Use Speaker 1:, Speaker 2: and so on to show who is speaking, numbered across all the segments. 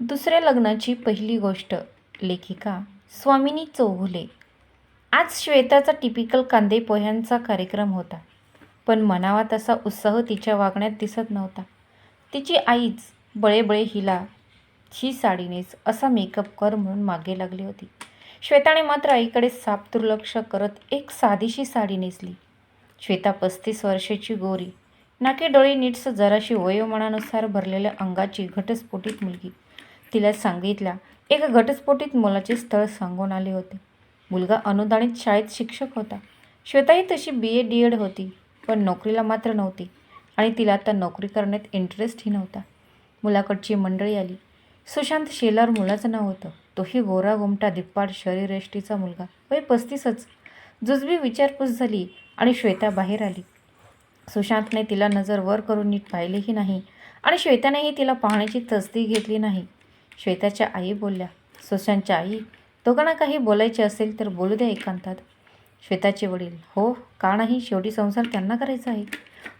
Speaker 1: दुसऱ्या लग्नाची पहिली गोष्ट लेखिका स्वामिनी चौघुले. आज श्वेताचा टिपिकल कांदे पोह्यांचा कार्यक्रम होता पण मनावा तसा उत्साह तिच्या वागण्यात दिसत नव्हता. तिची आईच बळेबळे हिला ही साडीनेच असा मेकअप कर म्हणून मागे लागली होती. श्वेताने मात्र आईकडे साप दुर्लक्ष करत एक साधीशी साडी नेसली. श्वेता पस्तीस वर्षाची गोरी नाके डोळे नीटस जराशी वयोमानानुसार भरलेल्या अंगाची घटस्फोटीत मुलगी. तिला सांगितल्या एका घटस्फोटीत मुलाचे स्थळ सांगून आले होते. मुलगा अनुदानित शाळेत शिक्षक होता. श्वेताही तशी बी ए डी एड होती पण नोकरीला मात्र नव्हती आणि तिला आता नोकरी करण्यात इंटरेस्टही नव्हता. मुलाकडची मंडळी आली. सुशांत शेलार मुलाचं नाव होतं. तोही गोरा गोमटा धिप्पाड शरीरेष्टीचा मुलगा. वय पस्तीसच. जुजबी विचारपूस झाली आणि श्वेता बाहेर आली. सुशांतने तिला नजर वर करून नीट पाहिलेही नाही आणि श्वेतानेही तिला पाहण्याची तसदी घेतली नाही. श्वेताच्या आई बोलल्या सुशांतच्या आई दोघांना काही बोलायचे असेल तर बोलू द्या एकांतात. श्वेताचे वडील हो का नाही? शेवटी संसार त्यांना करायचा आहे.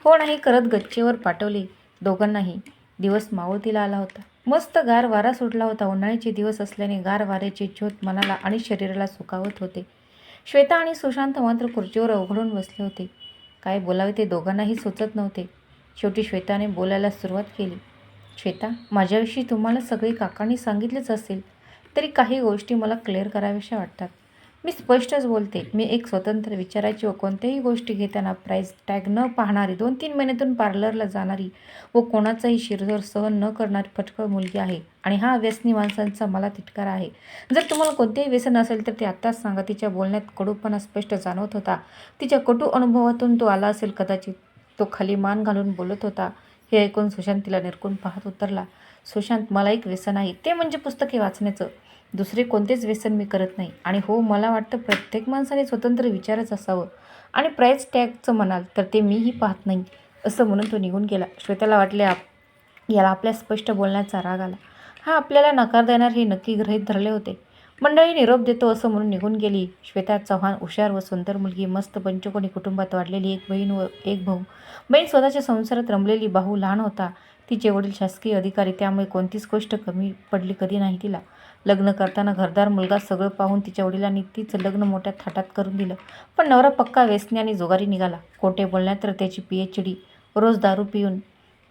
Speaker 1: हो नाही करत गच्चीवर पाठवले. दोघांनाही दिवस मावळतीला आला होता. मस्त गार वारा सुटला होता. उन्हाळ्याचे दिवस असल्याने गार वाऱ्याची ज्योत मनाला आणि शरीराला सुकावत होते. श्वेता आणि सुशांत मात्र खुर्चीवर अवघडून बसले होते. काय बोलावे ते दोघांनाही सुचत नव्हते. शेवटी श्वेताने बोलायला सुरुवात केली. श्वेता माझ्याविषयी तुम्हाला सगळे काकांनी सांगितलेच असेल तरी काही गोष्टी मला क्लिअर कराव्याशा वाटतात. मी स्पष्टच बोलते मी एक स्वतंत्र विचाराची व कोणत्याही गोष्टी घेताना प्राईज टॅग न पाहणारी दोन तीन महिन्यातून पार्लरला जाणारी व कोणाचाही शिरजोर सहन न करणारी फटकळ मुलगी आहे आणि हा व्यसनी माणसांचा मला तिटकारा आहे. जर तुम्हाला कोणतेही व्यसन असेल तर ते आत्ताच सांगा. तिच्या बोलण्यात कडूपणा स्पष्ट जाणवत होता. तिच्या कटू अनुभवातून तो आला असेल कदाचित तो खाली मान घालून बोलत होता. हे ऐकून सुशांत तिला निरकून पाहत उतरला. सुशांत मला एक व्यसन आहे. ते म्हणजे पुस्तके वाचण्याचं. दुसरे कोणतेच व्यसन मी करत नाही. आणि हो मला वाटतं प्रत्येक माणसाने स्वतंत्र विचारच असावं. आणि प्राईस टॅगचं म्हणाल तर ते मीही पाहत नाही. असं म्हणून तो निघून गेला. श्वेताला वाटले आप याला आपल्या स्पष्ट बोलण्याचा राग आला. हा आपल्याला नकार देणार हे नक्की गृहीत धरले होते. मंडळी निरोप देतो असं म्हणून निघून गेली. श्वेता चव्हाण हुशार व सुंदर मुलगी मस्त पंचकोणी कुटुंबात वाढलेली एक बहीण व एक भाऊ. बहीण स्वतःच्या संसारात रमलेली भाऊ लहान होता. तिचे वडील शासकीय अधिकारी त्यामुळे कोणतीच गोष्ट कमी पडली कधी नाही तिला. लग्न करताना घरदार मुलगा सगळं पाहून तिच्या वडिलांनी तिचं लग्न मोठ्या थाटात करून दिलं. पण नवरा पक्का व्यसनी आणि जुगारी निघाला. कोठे बोलण्यात तर त्याची पी एच डी रोज दारू पिऊन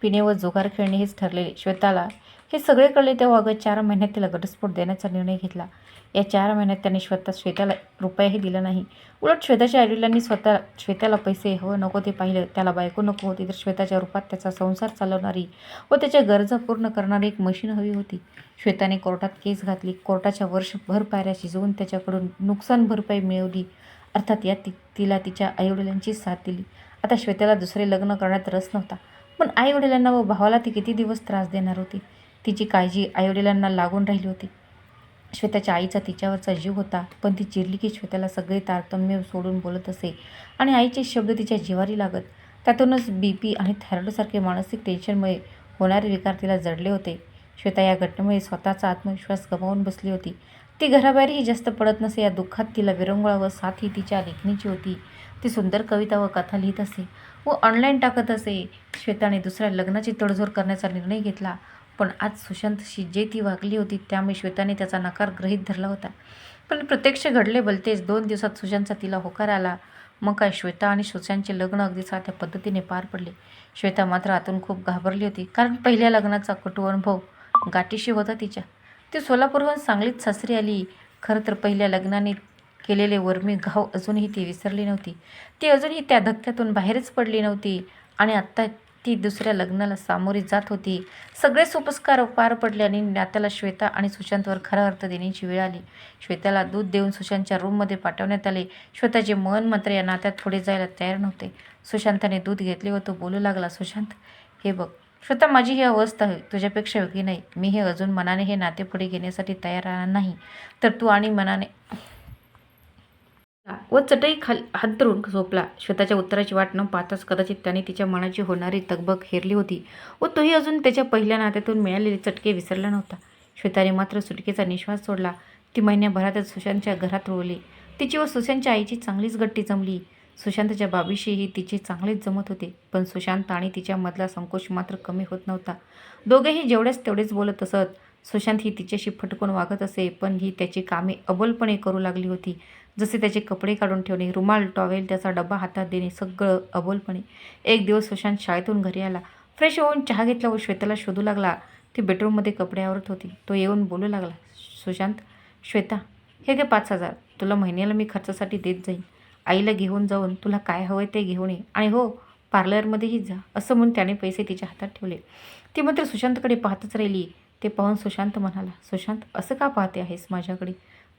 Speaker 1: पिणे व जुगार खेळणे हेच ठरलेले. श्वेताला हे सगळे कळले तेव्हा अगं चार महिन्यात तिला घटस्फोट देण्याचा निर्णय घेतला. या चार महिन्यात त्याने स्वतः श्वेताला रुपयाही दिला नाही. उलट श्वेताच्या आईवडिलांनी स्वतः श्वेताला पैसे हवं नको ते पाहिलं. त्याला बायको नको होती तर श्वेताच्या रूपात त्याचा संसार चालवणारी व त्याच्या गरजा पूर्ण करणारी एक मशीन हवी होती. श्वेताने कोर्टात केस घातली. कोर्टाच्या वर्षभर पायऱ्या शिजवून त्याच्याकडून नुकसान भरपाई मिळवली. अर्थात या ती तिला तिच्या आईवडिलांची साथ दिली. आता श्वेताला दुसरे लग्न करण्यात रस नव्हता. पण आईवडिलांना व भावाला ती किती दिवस त्रास देणार होती? तिची काळजी आईवडिलांना लागून राहिली होती. श्वेताच्या आईचा तिच्यावरचा जीव होता पण ती चिरली की श्वेताला सगळे तारतम्य सोडून बोलत असे आणि आईचे शब्द तिच्या जिवारी लागत. त्यातूनच बी पी आणि थायरॉइडसारखे मानसिक टेन्शनमुळे होणारे विकार तिला जडले होते. श्वेता या घटनेमुळे स्वतःचा आत्मविश्वास गमावून बसली होती. ती घराबाहेरही जास्त पडत नसे या दुःखात तिला विरंगुळा व साथ ही तिच्या लेखणीची होती. ती सुंदर कविता व कथा लिहित असे व ऑनलाईन टाकत असे. श्वेताने दुसऱ्या लग्नाची तडजोड करण्याचा निर्णय घेतला. पण आज सुशांतशी जे ती वागली होती त्यामुळे श्वेताने त्याचा नकार ग्रहीत धरला होता. पण प्रत्यक्ष घडले भलतेच दोन दिवसात सुशांतचा तिला होकार आला. मग काय श्वेता आणि सुशांतचे लग्न अगदी साध्या पद्धतीने पार पडले. श्वेता मात्र आतून खूप घाबरली होती कारण पहिल्या लग्नाचा कटू अनुभव गाठीशी होता तिच्या. ती सोलापूरहून सांगलीत सासरी आली. खरं तर पहिल्या लग्नाने केलेले वर्मी घाव अजूनही ती विसरली नव्हती. ती अजूनही त्या धक्क्यातून बाहेरच पडली नव्हती आणि आत्ता ती दुसऱ्या लग्नाला सामोरी जात होती. सगळे सोपस्कार पार पडले आणि नात्याला श्वेता आणि सुशांतवर खरा अर्थ देण्याची वेळ आली. श्वेताला दूध देऊन सुशांतच्या रूममध्ये पाठवण्यात आले. श्वेताचे मन मात्र या नात्यात पुढे जायला तयार नव्हते. सुशांताने दूध घेतले व तो बोलू लागला सुशांत हे बघ श्वेता माझी ही अवस्था आहे. तुझ्यापेक्षा योग्य नाही. मी हे अजून मनाने हे नाते पुढे घेण्यासाठी तयार नाही. तर तू आणि मनाने व चटई खाल हात धरून झोपला. श्वेताच्या उत्तराची वाट न पाहताच कदाचित त्याने तिच्या मनाची होणारी तगबग हेरली होती. व तोही अजून त्याच्या पहिल्या नात्यातून मिळालेले चटके विसरला नव्हता. श्वेताने मात्र सुटकेचा निश्वास सोडला. ती महिन्याभरातच सुशांतच्या घरात रोवली तिची व सुशांतच्या आईची चांगलीच गट्टी जमली. सुशांतच्या बाबीशीही तिचे चांगलेच जमत होते. पण सुशांत आणि तिच्यामधला संकोच मात्र कमी होत नव्हता. दोघेही जेवढ्याच तेवढेच बोलत असत. सुशांत ही तिच्याशी फटकून वागत असे पण ही त्याची कामे अबोलपणे करू लागली होती. जसे त्याचे कपडे काढून ठेवणे रुमाल टॉवेल त्याचा डबा हातात देणे सगळं अबोलपणे. एक दिवस सुशांत शाळेतून घरी आला. फ्रेश होऊन चहा घेतला व श्वेताला शोधू लागला. ती बेडरूममध्ये कपडे आवरत होती. तो येऊन बोलू लागला सुशांत श्वेता हे घे पाच हजार. तुला महिन्याला मी खर्चासाठी देत जाईन. आईला घेऊन जाऊन तुला काय हवं ते घेऊन ये. आणि हो पार्लरमध्येही जा. असं म्हणून त्याने पैसे तिच्या हातात ठेवले. ती मात्र सुशांतकडे पाहतच राहिली. ते पाहून सुशांत म्हणाला सुशांत असं का पाहते आहेस माझ्याकडे?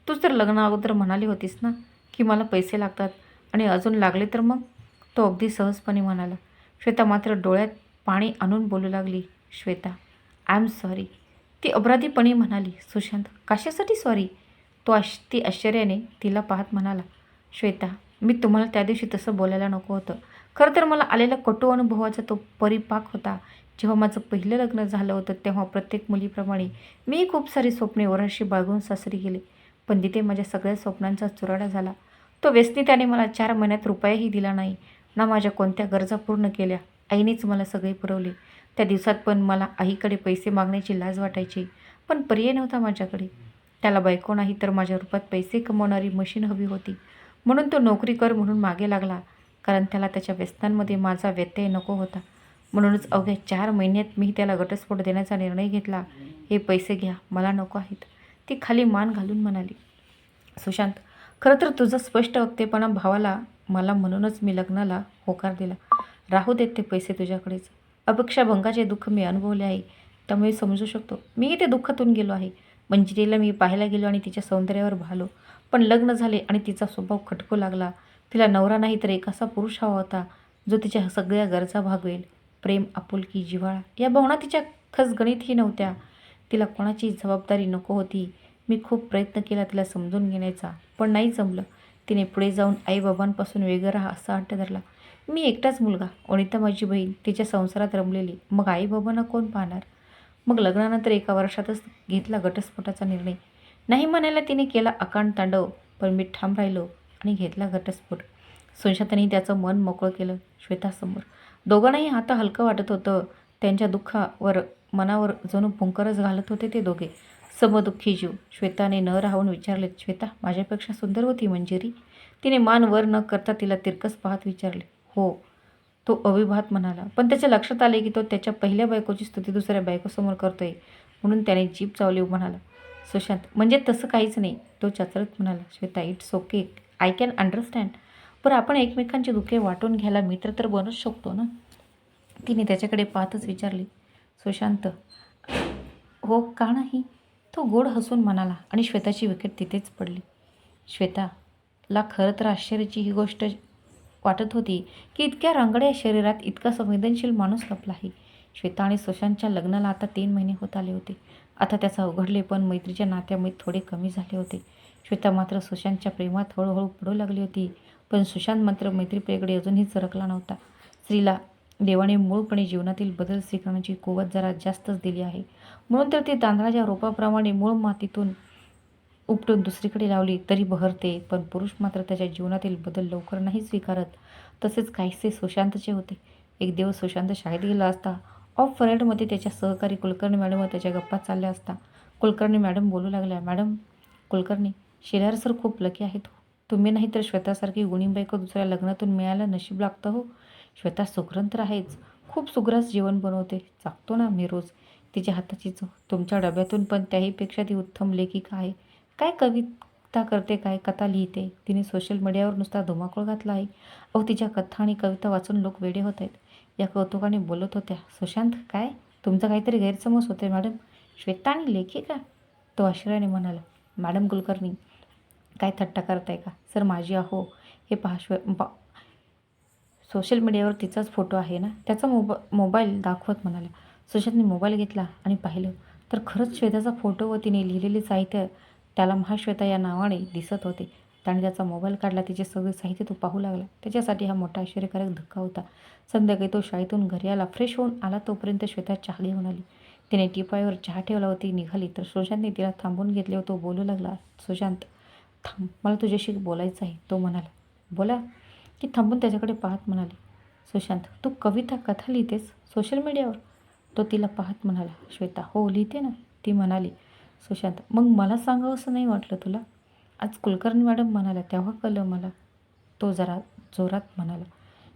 Speaker 1: तूच तर लग्न अगोदर म्हणाली होतीस ना की मला पैसे लागतात आणि अजून लागले तर मग? तो अगदी सहजपणे म्हणाला. श्वेता मात्र डोळ्यात पाणी आणून बोलू लागली. श्वेता आय एम सॉरी ती अपराधीपणे म्हणाली सुशांत कशासाठी सॉरी तो आश ती आश्चर्याने तिला पाहत म्हणाला. श्वेता मी तुम्हाला त्या दिवशी तसं बोलायला नको होतं. खरं तर मला आलेल्या कटू अनुभवाचा तो परिपाक होता. जेव्हा माझं पहिलं लग्न झालं होतं तेव्हा प्रत्येक मुलीप्रमाणे मी खूप सारी स्वप्ने वराशी बाळगून सासरी गेले. पण तिथे माझ्या सगळ्या स्वप्नांचा चुराडा झाला. तो व्यसनी त्याने मला चार महिन्यात रुपयाही दिला नाही. ना माझ्या कोणत्या गरजा पूर्ण केल्या. आईनेच मला सगळे पुरवले. त्या दिवसात पण मला आईकडे पैसे मागण्याची लाज वाटायची पण पर्याय नव्हता माझ्याकडे. त्याला बायको नाही तर माझ्या रूपात पैसे कमवणारी मशीन हवी होती. म्हणून तो नोकरी कर म्हणून मागे लागला कारण त्याला त्याच्या व्यसनांमध्ये माझा व्यत्यय नको होता. म्हणूनच अवघ्या चार महिन्यात मी त्याला घटस्फोट देण्याचा निर्णय घेतला. हे पैसे घ्या मला नको आहेत. ती खाली मान घालून म्हणाली सुशांत खरं तर तुझं स्पष्ट वक्तेपणा भावाला मला म्हणूनच मी लग्नाला होकार दिला. राहू देत ते पैसे तुझ्याकडेच. अपेक्षाभंगाचे दुःख मी अनुभवले आहे त्यामुळे समजू शकतो. मीही ते दुःखातून गेलो आहे. मंजिरीला मी पाहायला गेलो आणि तिच्या सौंदर्यावर भालो. पण लग्न झाले आणि तिचा स्वभाव खटकू लागला. तिला नवरा नाही तर एक असा पुरुष हवा होता जो तिच्या सगळ्या गरजा भागवेल. प्रेम आपुलकी जिव्हाळा या भावना तिच्या खसगणितही नव्हत्या. तिला कोणाची जबाबदारी नको होती. मी खूप प्रयत्न केला तिला समजून घेण्याचा पण नाही जमलं. तिने पुढे जाऊन आईबाबांपासून वेगळं राहा असा हट्ट धरला. मी एकटाच मुलगा वनिता माझी बहीण तिच्या संसारात रमलेली. मग आईबाबांना कोण पाहणार? मग लग्नानंतर एका वर्षातच घेतला घटस्फोटाचा निर्णय. नाही म्हणायला तिने केला अकांड तांडव पण मी ठाम राहिलो आणि घेतला घटस्फोट. सुशांतने त्याचं मन मोकळं केलं श्वेतासमोर. दोघांनाही आता हलकं वाटत होतं. त्यांच्या दुःखावर मनावर जणू पुंकरच घालत होते ते दोघे. समदुःखी जीव. श्वेताने न राहून विचारले श्वेता माझ्यापेक्षा सुंदर होती मंजिरी? तिने मान वर न करता तिला तिरकस पाहत विचारले हो. तो अविभात म्हणाला पण त्याच्या लक्षात आले की तो त्याच्या पहिल्या बायकोची स्तुती दुसऱ्या बायकोसमोर करतोय. म्हणून त्याने जीप चावली म्हणाला सुशांत म्हणजे तसं काहीच नाही. तो चाचरत म्हणाला Shweta it's okay. I can understand. पण आपण एकमेकांची दुःखे वाटून घ्यायला मित्र तर बनूच शकतो ना? तिने त्याच्याकडे पाहतच विचारले सुशांत हो का नाही? तो गोड हसून म्हणाला आणि श्वेताची विकेट तिथेच पडली. श्वेताला खरं तर आश्चर्याची ही गोष्ट वाटत होती की इतक्या रांगड्या शरीरात इतका संवेदनशील माणूस लपला आहे श्वेता आणि सुशांतच्या लग्नाला आता तीन महिने होत आले होते. आता त्याचा अवघडले पण मैत्रीच्या नात्यामुळे थोडे कमी झाले होते. श्वेता मात्र सुशांतच्या प्रेमात हळूहळू पडू लागली होती. पण सुशांत मात्र मैत्रीप्रियेकडे अजूनही सरकला नव्हता. स्त्रीला देवाने मूळपणे जीवनातील बदल स्वीकारण्याची कुवत जरा जास्तच दिली आहे. म्हणून तर ती तांदळाच्या रोपाप्रमाणे मूळ मातीतून उपटून दुसरीकडे लावली तरी बहरते पण पुरुष मात्र त्याच्या जीवनातील बदल लवकर नाही स्वीकारत. तसेच काहीसे सुशांतचे होते. एक दिवस सुशांत शाळेत गेला असता. ऑफ परेडमध्ये त्याच्या सहकारी कुलकर्णी मॅडम व त्याच्या गप्पा चालल्या असता. कुलकर्णी मॅडम बोलू लागल्या मॅडम कुलकर्णी शेलार सर खूप लकी आहेत हो. तुम्ही नाही तर श्वेतासारखी गुणीबाईक दुसऱ्या लग्नातून मिळायला नशीब लागतं हो. श्वेता सुग्रण तर आहेच. खूप सुग्रास जेवण बनवते. चाकतो ना मी रोज. तिच्या हाताची चव तुमच्या डब्यातून पण त्याहीपेक्षा ती उत्तम लेखिका आहे. काय कविता करते काय कथा लिहिते? तिने सोशल मीडियावर नुसता धुमाकूळ घातला आहे. अहो तिच्या कथा आणि कविता वाचून लोक वेडे होत आहेत. या कौतुकाने बोलत होत्या सुशांत काय? तुमचा काहीतरी गैरसमज होते मॅडम. श्वेता आणि लेखिका? तो आश्रयाने म्हणाला मॅडम कुलकर्णी काय थट्टा करताय का? सर माझी अहो हे पहा श्वे सोशल मीडियावर तिचाच फोटो आहे ना त्याचा मोबा मोबाईल दाखवत म्हणाला सुशांतने मोबाईल घेतला आणि पाहिलं तर खरंच श्वेताचा फोटो व तिने लिहिलेले साहित्य त्याला महाश्वेता या नावाने दिसत होते. त्याने त्याचा मोबाईल काढला तिचे सगळे साहित्य तो पाहू लागला. त्याच्यासाठी हा मोठा आश्चर्यकारक धक्का होता. संध्याकाळी तो शाळेतून घरी आला फ्रेश होऊन आला तोपर्यंत श्वेता चहा घेऊन आली तिने टिपाईवर चहा ठेवला होती निघाली तर सुशांतने तिला थांबून घेतले व तो बोलू लागला सुशांत थांब मला तुझ्याशी बोलायचं आहे. तो म्हणाला बोला ती थांबून त्याच्याकडे पाहत म्हणाली सुशांत तू कविता कथा लिहितेस सोशल मीडियावर तो तिला पाहत म्हणाला श्वेता हो लिहिते ना. ती म्हणाली सुशांत मग मला सांगावं असं नाही वाटलं तुला? आज कुलकर्णी मॅडम म्हणाल्या तेव्हा कळलं मला. तो जरा जोरात म्हणाला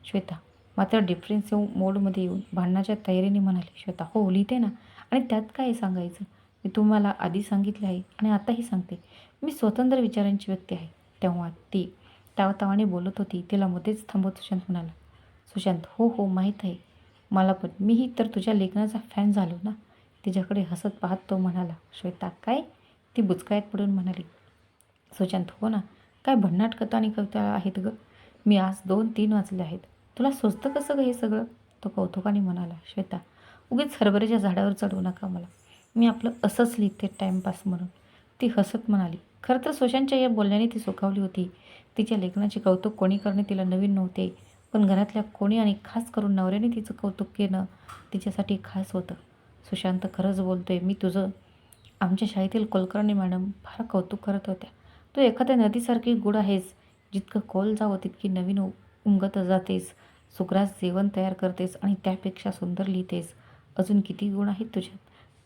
Speaker 1: श्वेता मात्र डिफरन्स येऊन मोडमध्ये येऊन भांडणाच्या तयारीने म्हणाली श्वेता हो लिहिते ना. आणि त्यात काय सांगायचं? मी तुम्हाला आधी सांगितले आहे आणि आताही सांगते. मी स्वतंत्र विचारांची व्यक्ती आहे. तेव्हा ती तावातावाने बोलत होती. तिला मध्येच थांबवत सुशांत म्हणाला सुशांत हो हो माहीत आहे. मला पण. मीही तर तुझ्या लेखनाचा फॅन झालो ना. तिच्याकडे हसत पाहत तो म्हणाला श्वेता काय? ती बुचकायत पडून म्हणाली सुशांत हो ना. काय भन्नाट कथा आणि कविता आहेत गं. मी आज दोन तीन वाचले आहेत. तुला स्वस्त कसं गं हे सगळं? तो कौतुकाने म्हणाला श्वेता उगीच हरभऱ्याच्या झाडावर चढवू नका मला. मी आपलं असंच लिहिते टाईमपास म्हणून. ती हसत म्हणाली खरं तर सुशांतच्या या बोलण्याने ती सुखावली होती. तिच्या लेखनाचे कौतुक कोणी करणे तिला नवीन नव्हते. पण घरातल्या कोणी आणि खास करून नवऱ्याने तिचं कौतुक केलं तिच्यासाठी खास होतं. सुशांत खरंच बोलतोय मी तुझं आमच्या शाळेतील कुलकर्णी मॅडम फार कौतुक करत होत्या. तू एखाद्या नदीसारखी गुड आहेस जितकं कोल जावं तितकी नवीन उंगत उमगत जातेस. सुग्रास जेवण तयार करतेस आणि त्यापेक्षा सुंदर लिहितेस. अजून किती गुण आहेत तुझ्यात?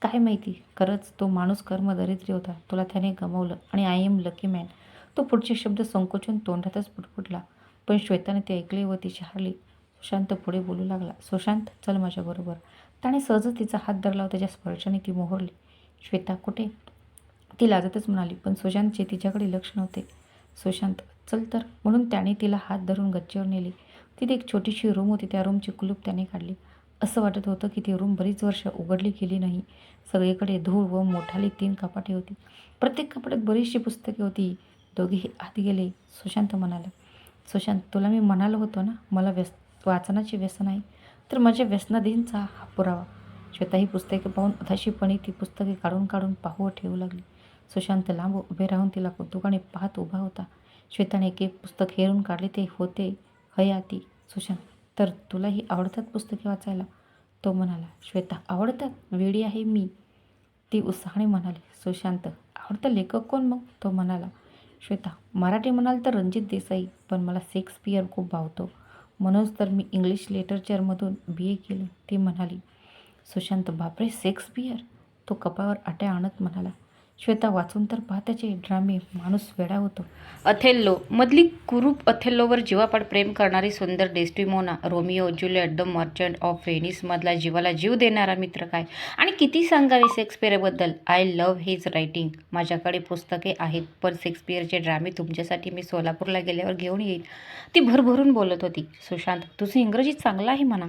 Speaker 1: काय माहिती? खरंच तो माणूस कर्मदरिद्री होता. तुला त्याने गमावलं आणि आय एम लकी मॅन तो पुढचे शब्द संकोचून तोंडातच पुटपुटला. पण श्वेताने ते ऐकले व ती शहारली सुशांत पुढे बोलू लागला. सुशांत चल माझ्याबरोबर त्याने सहजच तिचा हात धरला व त्याच्या स्पर्शाने ती मोहरली. श्वेता कुठे? ती लाजतच म्हणाली. पण सुशांतचे तिच्याकडे लक्ष नव्हते. सुशांत चल तर. म्हणून त्याने तिला हात धरून गच्चीवर नेली. तिथे एक छोटीशी रूम होती. त्या रूमची कुलूप त्याने काढली. असं वाटत होतं की ती रूम बरीच वर्ष उघडली गेली नाही. सगळीकडे धूळ व मोठाली तीन कपाटे होती. प्रत्येक कपाटात बरीचशी पुस्तके होती. दोघेही आत गेले. सुशांत म्हणाला सुशांत तुला मी म्हणालो होतो ना मला व्यस वाचनाचे व्यसन आहे. तर माझ्या व्यसनाधीनचा हा पुरावा. श्वेता ही पुस्तके पाहून उदाशीपणे ती पुस्तके काढून काढून पाहू ठेवू लागली. सुशांत लांब उभे राहून तिला कौतुकाने पाहत उभा होता. श्वेताने एक एक पुस्तक हेरून काढले ते होते हयाती. सुशांत तर तुलाही आवडतात पुस्तके वाचायला? तो म्हणाला श्वेता आवडतात? वेडी आहे मी. ती उत्साहाने म्हणाली सुशांत आवडता लेखक कोण मग? तो म्हणाला श्वेता मराठी म्हणाल तर रणजित देसाई पण मला शेक्सपियर खूप भावतो. म्हणूनच तर मी इंग्लिश लिटरेचरमधून बी. ए. केलं ती म्हणाली सुशांत बापरे शेक्सपियर? तो कपावर आट्या आणत म्हणाला श्वेता वाचून तर पाहताचे ड्रामे माणूस वेडा होतो. अथेल्लो मधली कुरूप अथेल्लोवर जीवापाड प्रेम करणारी सुंदर Desdemona Romeo Juliet the merchant of व्हेनिसमधला जीवाला जीव देणारा मित्र काय? आणि किती सांगावे शेक्सपियरबद्दल? आय लव्ह हिज रायटिंग माझ्याकडे पुस्तके आहेत पण शेक्सपियरचे ड्रामे तुमच्यासाठी मी सोलापूरला गेल्यावर घेऊन येईल. ती भरभरून बोलत होती. सुशांत तुझं इंग्रजी चांगलं आहे म्हणा.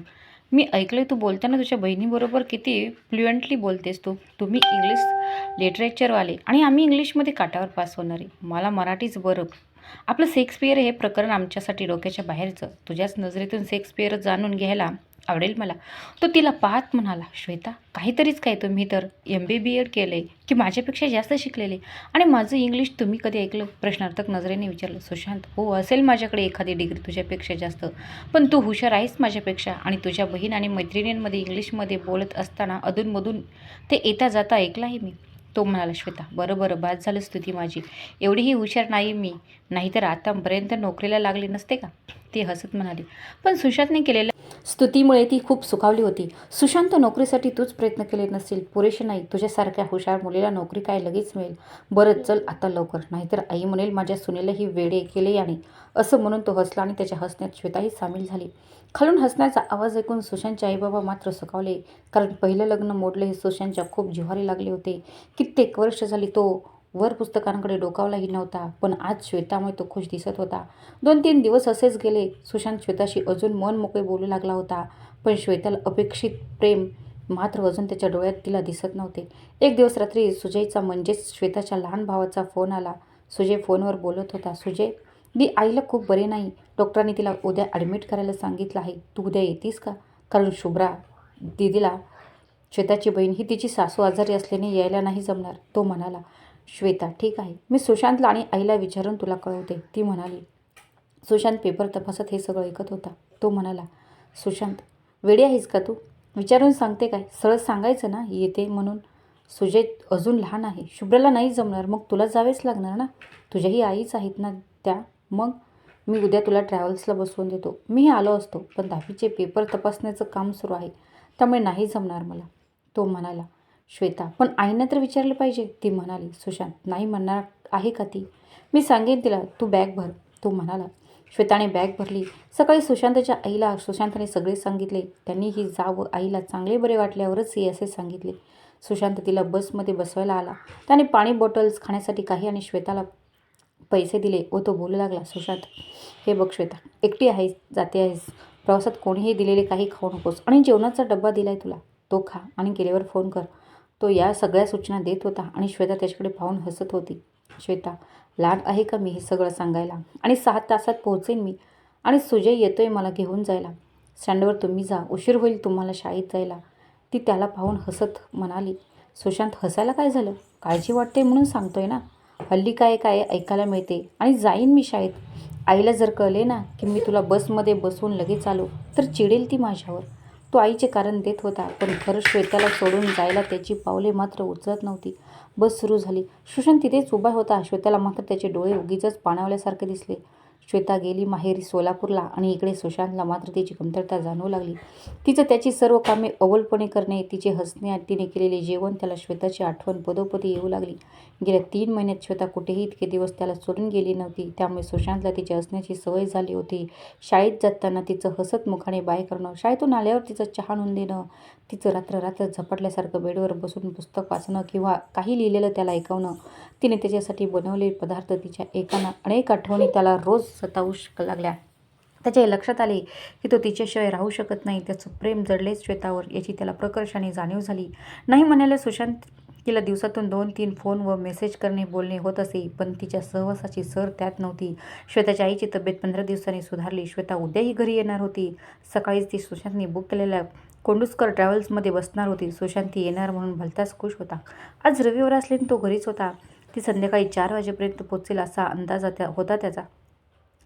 Speaker 1: मी ऐकले तू बोलताना तुझ्या बहिणीबरोबर किती फ्लुएंटली बोलतेस तू. तुम्ही इंग्लिश लिटरेचरवाले आणि आम्ही इंग्लिशमध्ये काटावर पास होणारे मला मराठीच बरं. आपलं शेक्सपियर हे प्रकरण आमच्यासाठी डोक्याच्या बाहेरचं. तुझ्याच नजरेतून शेक्सपियर जाणून घ्यायला आवडेल मला. तो तिला पाहत म्हणाला श्वेता काहीतरीच काय तुम्ही तर एम बी बी एड केले की माझ्यापेक्षा जास्त शिकलेले. आणि माझं इंग्लिश तुम्ही कधी ऐकलं? प्रश्नार्थक नजरेने विचारलं सुशांत हो असेल माझ्याकडे एखादी डिग्री तुझ्यापेक्षा जास्त. पण तू हुशार आहेस माझ्यापेक्षा आणि तुझ्या बहीण आणि मैत्रिणींमध्ये इंग्लिशमध्ये बोलत असताना अधूनमधून ते येता जाता ऐकलं आहे मी. तो म्हणाला श्वेता बरं बरं बाद झालं स्तुती माझी. एवढीही हुशार नाही मी. नाहीतर आतापर्यंत नोकरीला लागली नसते का? ती हसत म्हणाली. पण सुशांतने केलेल्या स्तुतीमुळे ती खूप सुखावली होती. सुशांत नोकरीसाठी तूच प्रयत्न केले नसतील पुरेसे नाही. तुझ्यासारख्या हुशार मुलीला नोकरी काय लगेच मिळेल? बरं चल आता लवकर. नाहीतर आई म्हणेल माझ्या सुनेला ही वेडे केले याने असं म्हणून तो हसला आणि त्याच्या हसण्यात श्वेताही सामील झाली. खालून हसण्याचा आवाज ऐकून सुशांतचे आईबाबा मात्र सुखावले कारण पहिलं लग्न मोडले हे सुशांतच्या खूप जिव्हारी लागले होते. कित्येक वर्ष झाली तो वर पुस्तकांकडे डोकावलाही नव्हता पण आज श्वेतामुळे तो खुश दिसत होता. दोन तीन दिवस असेच गेले सुशांत श्वेताशी अजून मन मोकळे बोलू लागला होता. पण श्वेताला अपेक्षित प्रेम मात्र अजून त्याच्या डोळ्यात तिला दिसत नव्हते. एक दिवस रात्री सुजयचा म्हणजेच श्वेताच्या लहान भावाचा फोन आला. सुजय फोनवर बोलत होता सुजय मी आईला खूप बरे नाही. डॉक्टरांनी तिला उद्या ॲडमिट करायला सांगितलं आहे. तू उद्या येतीस का? कारण शुभ्रा दिदीला श्वेताची बहीण ही तिची सासू आजारी असल्याने यायला नाही जमणार. तो म्हणाला श्वेता ठीक आहे. मी सुशांतला आणि आईला विचारून तुला कळवते. ती म्हणाली सुशांत पेपर तपासत हे सगळं ऐकत होता. तो म्हणाला सुशांत वेडी आहेस का तू? विचारून सांगते काय? सरळ सांगायचं ना? येते म्हणून. सुजय अजून लहान आहे. शुभ्राला नाही जमणार. मग तुला जावेच लागणार ना? तुझ्याही आईच आहेत ना त्या? मग मी उद्या तुला ट्रॅव्हल्सला बसवून देतो. मीही आलो असतो पण दहावीचे पेपर तपासण्याचं काम सुरू आहे त्यामुळे नाही जमणार मला. तो म्हणाला
Speaker 2: श्वेता पण आईनं तर विचारलं पाहिजे. ती म्हणाली सुशांत नाही म्हणणार आहे का ती? मी सांगेन तिला तू बॅग भर. तो म्हणाला श्वेताने बॅग भरली. सकाळी सुशांतच्या आईला सुशांतने सगळे सांगितले. त्यांनी ही जाव आईला चांगले बरे वाटल्यावरच ही असे सांगितले. सुशांत तिला बसमध्ये बसवायला आला. त्याने पाणी बॉटल्स खाण्यासाठी काही आणि श्वेताला पैसे दिले व तो बोलू लागला सुशांत हे बघ श्वेता एकटी आहेस जाते आहेस प्रवासात कोणीही दिलेले काही खाऊ नकोस आणि जेवणाचा डब्बा दिलाय तुला तो खा आणि गेल्यावर फोन कर. तो या सगळ्या सूचना देत होता आणि श्वेता त्याच्याकडे पाहून हसत होती. श्वेता लाड आहे का मी हे सगळं सांगायला? आणि सहा तासात पोहोचेन मी. आणि सुजय येतोय मला घेऊन जायला. स्टँडवर तुम्ही जा उशीर होईल तुम्हाला शाळेत जायला. ती त्याला पाहून हसत म्हणाली सुशांत हसायला काय झालं? काळजी वाटते म्हणून सांगतोय ना. हल्ली काय काय ऐकायला मिळते. आणि जाईन मी शाळेत. आईला जर कळले ना की मी तुला बसमध्ये बसवून लगेच आलो तर चिडेल ती माझ्यावर. तो आईचे कारण देत होता पण खरं श्वेताला सोडून जायला त्याची पावले मात्र उचलत नव्हती. बस सुरू झाली. सुशांत तिथेच उभा होता. श्वेताला मात्र त्याचे डोळे उगीचच पाणावल्यासारखे दिसले. श्वेता गेली माहेरी सोलापूरला आणि इकडे सुशांतला मात्र तिची कमतरता जाणवू लागली. तिचं त्याची सर्व कामे अव्वलपणे करणे तिचे हसणे तिने केलेले जेवण त्याला श्वेताची आठवण पदोपदी येऊ लागली. गेल्या तीन महिन्यात श्वेता कुठेही इतके दिवस त्याला सोडून गेली नव्हती. त्यामुळे सुशांतला तिची हसण्याची सवय झाली होती. शाळेत जाताना तिचं हसत मुखाने बाय करणं शाळेतून आल्यावर तिचं चहा आणून देणं तिचं रात्र रात्र झपटल्यासारखं बेडवर बसून पुस्तक वाचणं किंवा काही लिहिलेलं त्याला ऐकवणं तिने त्याच्यासाठी बनवलेले पदार्थ तिच्या एकाना अनेक आठवणी त्याला रोज सतावू शक लागल्या. त्याच्या लक्षात आले की तो तिच्याशिवाय राहू शकत नाही. त्याचं प्रेम जडलेच श्वेतावर याची त्याला प्रकर्षाने जाणीव झाली. नाही म्हणायला सुशांत तिला दिवसातून दोन तीन फोन व मेसेज करणे बोलणे होत असे पण तिच्या सहवासाची सर त्यात नव्हती. श्वेताच्या आईची तब्येत पंधरा दिवसांनी सुधारली. श्वेता उद्याही घरी येणार होती. सकाळीच ती सुशांतने बुक केलेल्या कोंडुस्कर ट्रॅव्हल्समध्ये बसणार होती. सुशांती येणार म्हणून भलताच खुश होता. आज रविवार असल्याने तो घरीच होता. ती संध्याकाळी चार वाजेपर्यंत पोचेल असा अंदाज त्या होता त्याचा.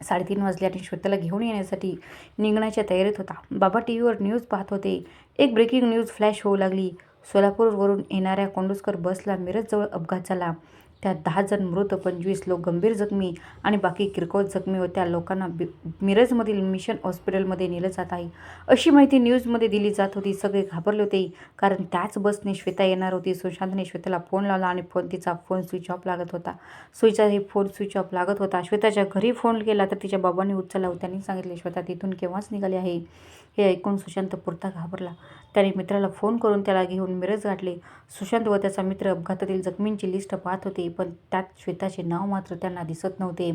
Speaker 2: साडेतीन वाजले आणि श्वेताला घेऊन येण्यासाठी निघण्याच्या तयारीत होता. बाबा टी व्हीवर न्यूज पाहत होते. एक ब्रेकिंग न्यूज फ्लॅश होऊ लागली. सोलापूरवरून येणाऱ्या कोंडुस्कर बसला मिरजजवळ अपघात झाला. त्यात दहा जण मृत पंचवीस लोक गंभीर जखमी आणि बाकी किरकोळ जखमी होत्या. लोकांना बि मिरजमधील मिशन हॉस्पिटलमध्ये नेलं जात आहे. अशी माहिती न्यूजमध्ये दिली जात होती. सगळे घाबरले होते. कारण त्याच बसने श्वेता येणार होती. सुशांतने श्वेताला फोन लावला आणि फोन तिचा फोन स्विच ऑफ लागत होता. सुईचा हे फोन स्विच ऑफ लागत होता. श्वेताच्या घरी फोन केला तर तिच्या बाबांनी उचलला त्यांनी सांगितले श्वेता तिथून केव्हाच निघाली आहे? हे ऐकून सुशांत पुरता घाबरला. त्याने मित्राला फोन करून त्याला घेऊन मिरज गाठले. सुशांत व त्याचा मित्र अपघातातील जखमींची लिस्ट पाहत होते पण त्यात श्वेताचे नाव मात्र त्यांना दिसत नव्हते.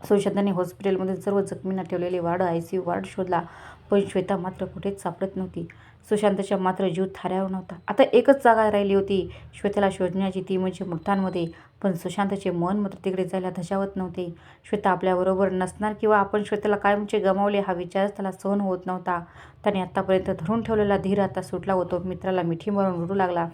Speaker 2: सुशांताने हॉस्पिटलमध्ये सर्व जखमींना ठेवलेले ward I C U ward शोधला पण श्वेता मात्र कुठेच सापडत नव्हती. सुशांतच्या मात्र जीव थाऱ्यावर नव्हता. आता एकच जागा राहिली होती श्वेताला शोधण्याची. ती म्हणजे मृतांमध्ये पण सुशांतचे मन मात्र तिकडे जायला धजावत नव्हते. श्वेता आपल्याबरोबर नसणार किंवा आपण श्वेताला काय म्हणजे गमावले हा विचारच त्याला सहन होत नव्हता. त्याने आत्तापर्यंत धरून ठेवलेला धीर आता सुटला होतो. मित्राला मिठी मारून रडू लागला.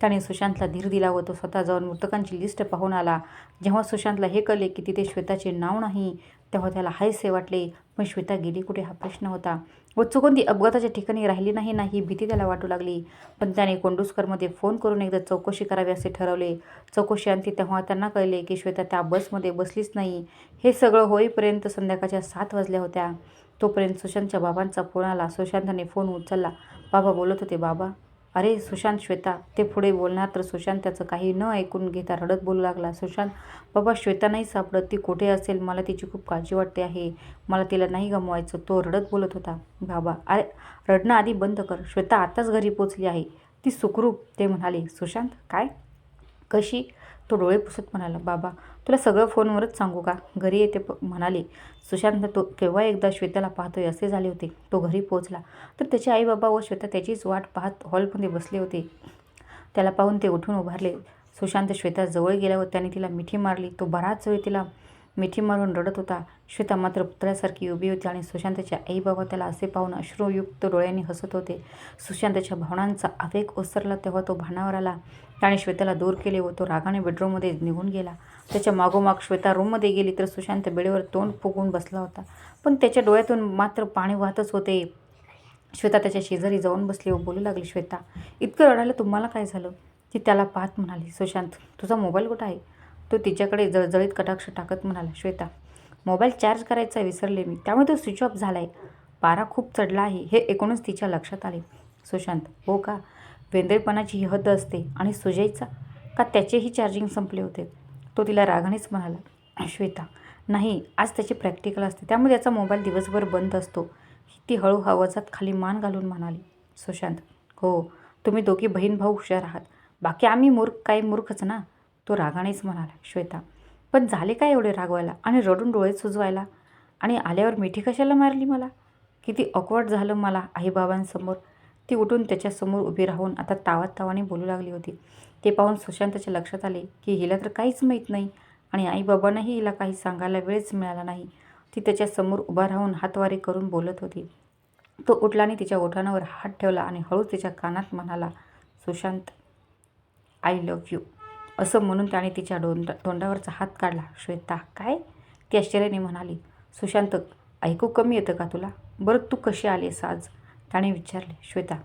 Speaker 2: त्याने सुशांतला धीर दिला व तो स्वतः जाऊन मृतकांची लिस्ट पाहून आला. जेव्हा सुशांतला हे कळले की तिथे श्वेताचे नाव नाही तेव्हा त्याला हायसे वाटले. पण श्वेता गेली कुठे हा प्रश्न होता. व चुकून ती अपघाताच्या ठिकाणी राहिली नाही ना ही भीती त्याला वाटू लागली. पण त्याने कोंडुस्करमध्ये फोन करून एकदा चौकशी करावी असे ठरवले. चौकशी अंती तेव्हा त्यांना कळले की श्वेता त्या बसमध्ये बसलीच नाही. हे सगळं होईपर्यंत संध्याकाळच्या सात वाजल्या होत्या. तोपर्यंत सुशांतच्या बाबांचा फोन आला. सुशांतने फोन उचलला. बाबा बोलत होते बाबा अरे सुशांत श्वेता ते पुढे बोलणार तर सुशांत त्याचं काही न ऐकून घेता रडत बोलू लागला. सुशांत बाबा श्वेता नाही सापडत ती कुठे असेल? मला तिची खूप काळजी वाटते आहे. मला तिला नाही गमवायचं. तो रडत बोलत होता. बाबा अरे रडणं आधी बंद कर. श्वेता आताच घरी पोचली आहे. ती सुखरूप. ते म्हणाले सुशांत काय? कशी? तो डोळे पुसत म्हणाला बाबा तुला सगळं फोनवरच सांगू का? घरी येते प सुशांत तो केव्हा एकदा श्वेताला पाहतोय असे झाले होते. तो घरी पोहोचला. तर त्याचे आई बाबा व श्वेता त्याचीच वाट पाहत हॉलमध्ये बसले होते. त्याला पाहून ते उठून उभारले. सुशांत श्वेता जवळ गेल्यावर त्याने तिला मिठी मारली. तो बराच वेळ तिला मिठी मारून रडत होता. श्वेता मात्र पुतळ्यासारखी उभी होती आणि सुशांतचे आई बाबा त्याला असे पाहून अश्रूयुक्त डोळ्यांनी हसत होते. सुशांतच्या भावनांचा आवेग ओसरला तेव्हा तो भानावर आला. त्याने श्वेताला दूर केले व तो रागाने बेडरूममध्ये निघून गेला. त्याच्या मागोमाग श्वेता रूममध्ये गेली तर सुशांत बेडीवर तोंड फुगून बसला होता. पण त्याच्या डोळ्यातून मात्र पाणी वाहतच होते. श्वेता त्याच्या शेजारी जाऊन बसली व बोलू लागली श्वेता इतकं रडायला तुम्हाला काय झालं? ती त्याला पाहत म्हणाली सुशांत तुझा मोबाईल कुठं आहे? तो तिच्याकडे जळजळीत कटाक्ष टाकत म्हणाला श्वेता मोबाईल चार्ज करायचा विसरले मी. त्यामुळे तो स्विच ऑफ झाला आहे पारा खूप चढला आहे. हे एकूणच तिच्या लक्षात आले. सुशांत हो का? वेंदळपणाची ही असते आणि सुजयचा का त्याचेही चार्जिंग संपले होते? तो तिला रागानेच म्हणाला श्वेता नाही आज त्याची प्रॅक्टिकल असते. त्यामुळे त्याचा मोबाईल दिवसभर बंद असतो. ती हळू आवाजात खाली मान घालून म्हणाली सुशांत हो तुम्ही दोघी बहीण भाऊ हुशार आहात. बाकी आम्ही मूर्ख काही मूर्खच ना? तो रागानेच म्हणाला श्वेता पण झाले काय एवढे रागवायला आणि रडून डोळे सुजवायला? आणि आल्यावर मिठी कशाला मारली मला? किती ऑकवर्ड झालं मला आईबाबांसमोर. ती उठून त्याच्यासमोर उभी राहून आता तावात तावाने बोलू लागली होती. ते पाहून सुशांतच्या लक्षात आले की हिला तर काहीच माहीत नाही आणि आईबाबांनाही हिला काही सांगायला वेळच मिळाला नाही. ती त्याच्यासमोर उभा राहून हातवारे करून बोलत होती. तो उठला आणि तिच्या ओठाणावर हात ठेवला आणि हळूच तिच्या कानात म्हणाला सुशांत आय लव्ह यू असं म्हणून त्याने तिच्या डोंडा तोंडावरचा हात काढला. श्वेता काय? ती आश्चर्याने म्हणाली. सुशांत ऐकू कमी येतं का तुला? बरं तू कशी आलीस आज? त्याने विचारले श्वेता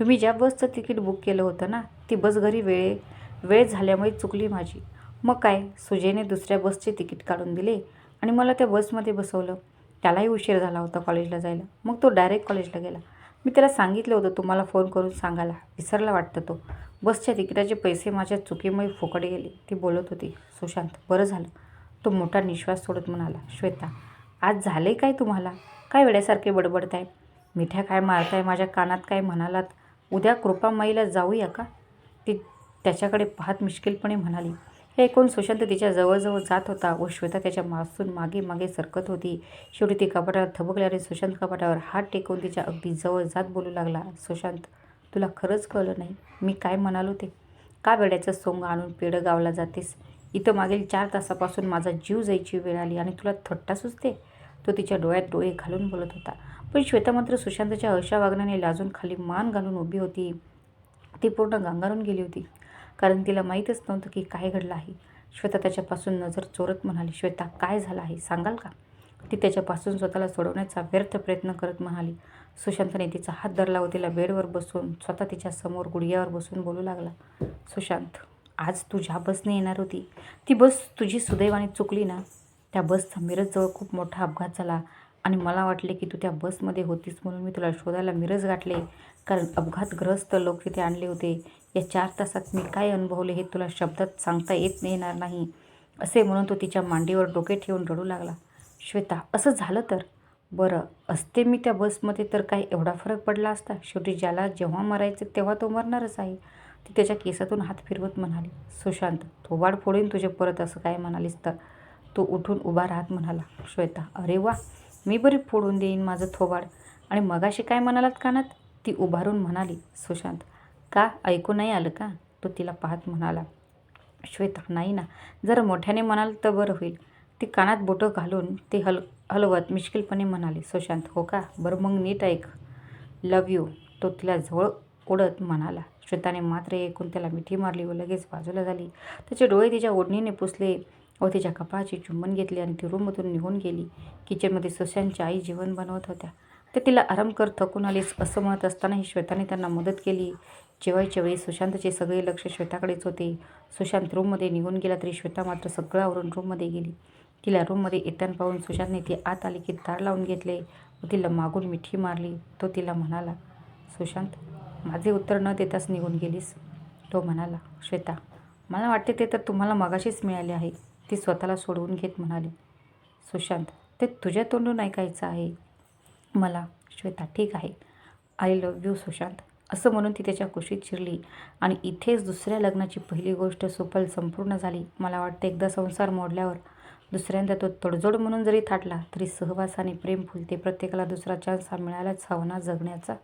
Speaker 2: तुम्ही ज्या बसचं तिकीट बुक केलं होतं ना ती बस घरी वेळे वेळ झाल्यामुळे चुकली माझी. मग काय? सुजयने दुसऱ्या बसचे तिकीट काढून दिले आणि मला त्या बसमध्ये बसवलं. त्यालाही उशीर झाला होता कॉलेजला जायला. मग तो डायरेक्ट कॉलेजला गेला. मी त्याला सांगितलं होतं तुम्हाला फोन करून सांगायला. विसरला वाटतं तो. बसच्या तिकिटाचे पैसे माझ्या चुकीमुळे फुकट गेले. ती बोलत होती सुशांत बरं झालं. तो मोठा निश्वास सोडत म्हणाला श्वेता आज झाले काय तुम्हाला? काय वेड्यासारखे बडबडताय? मिठ्या काय मारताय माझ्या कानात काय म्हणालात? उद्या कृपामाईला जाऊया का? ती त्याच्याकडे पाहत मिश्किलपणे म्हणाली. हे ऐकून सुशांत तिच्या जवळजवळ जात होता व श्वेता त्याच्या मासून मागे मागे सरकत होती. शेवटी ती कपाटावर थबकल्याने सुशांत कपाटावर हात टेकून तिच्या अगदी जवळ जात बोलू लागला. सुशांत तुला खरंच कळलं नाही? मी काय म्हणालो ते? का वेड्याचं सोंग आणून पेडं गावला जातेस? इथं मागील चार तासापासून माझा जीव जायची वेळ आली आणि तुला थट्टा सुचते? तो तिच्या डोळ्यात डोळे घालून बोलत होता. पण श्वेता मात्र सुशांतच्या अशा वागण्याने लाजून खाली मान घालून उभी होती. ती पूर्ण गांगारून गेली होती. कारण तिला माहीतच नव्हतं की काय घडलं आहे. श्वेता त्याच्यापासून नजर चोरत म्हणाली श्वेता काय झालं आहे? सांगाल का? ती त्याच्यापासून स्वतःला सोडवण्याचा व्यर्थ प्रयत्न करत म्हणाली. सुशांतने तिचा हात धरला व तिला बेडवर बसून स्वतः तिच्या समोर गुडघ्यावर बसून बोलू लागला. सुशांत आज तू ज्या बसने येणार होती ती बस तुझी सुदैवाने चुकली ना? त्या बसचा मिरजजवळ खूप मोठा अपघात झाला आणि मला वाटले की तू त्या बसमध्ये होतीस म्हणून मी तुला शोधायला मिरज गाठले. कारण अपघातग्रस्त लोक तिथे आणले होते. या चार तासात मी काय अनुभवले हे तुला शब्दात सांगता येत येणार नाही. असे म्हणून तो तिच्या मांडीवर डोके ठेवून रडू लागला. श्वेता असं झालं तर? बरं असते मी त्या बसमध्ये तर काय एवढा फरक पडला असता? शेवटी ज्याला जेव्हा मरायचं तेव्हा तो मरणारच आहे. ती त्याच्या केसातून हात फिरवत म्हणाली सुशांत थोबाड फोडीन तुझे परत असं काय म्हणालीस तर? तो उठून उभा राहत म्हणाला श्वेता अरे वा मी बरी फोडून देईन माझं थोबाड. आणि मगाशी काय म्हणालात कानात? ती उभारून म्हणाली सुशांत का ऐकू नाही आलं का? तो तिला पाहत म्हणाला श्वेता नाही ना जरा मोठ्याने म्हणाल तर बरं होईल. ती कानात बोटं घालून ते हल हलवत मिश्किलपणे म्हणाली सुशांत हो का? बरं मग नीट ऐक. Love you. तो तिला जवळ ओढत म्हणाला श्वेताने मात्र ऐकून त्याला मिठी मारली व लगेच बाजूला झाली. त्याचे डोळे तिच्या ओढणीने पुसले. व तिच्या कपाळाची चुंबन घेतली आणि ती रूममधून निघून गेली. किचनमध्ये सुशांतची आई जेवण बनवत होत्या. ते तिला आराम कर थकून आलीस असं म्हणत असतानाही श्वेताने त्यांना मदत केली. जेवायच्या वेळी सुशांतचे सगळे लक्ष श्वेताकडेच होते. सुशांत रूममध्ये निघून गेला तरी श्वेता मात्र सगळं आवरून रूममध्ये गेली. तिला रूममध्ये येताना पाहून सुशांतने ती आत आली की दार लावून घेतले व तिला मागून मिठी मारली. तो तिला म्हणाला सुशांत माझे उत्तर न देताच निघून गेलीस. तो म्हणाला श्वेता मला वाटते ते तर तुम्हाला मगाशीच मिळाले आहे. ती स्वतःला सोडवून घेत म्हणाली सुशांत ते तुझ्या तोंडून ऐकायचं आहे. मला श्वेता ठीक आहे. I love you Sushant. असं म्हणून ती त्याच्या कुशीत शिरली. आणि इथेच दुसऱ्या लग्नाची पहिली गोष्ट सुफल संपूर्ण झाली. मला वाटतं एकदा संसार मोडल्यावर दुसऱ्यांदा तो तडजोड म्हणून जरी थाटला तरी सहवास आणि प्रेम फुलते. प्रत्येकाला दुसरा चान्स हा मिळालाच हवा ना जगण्याचा.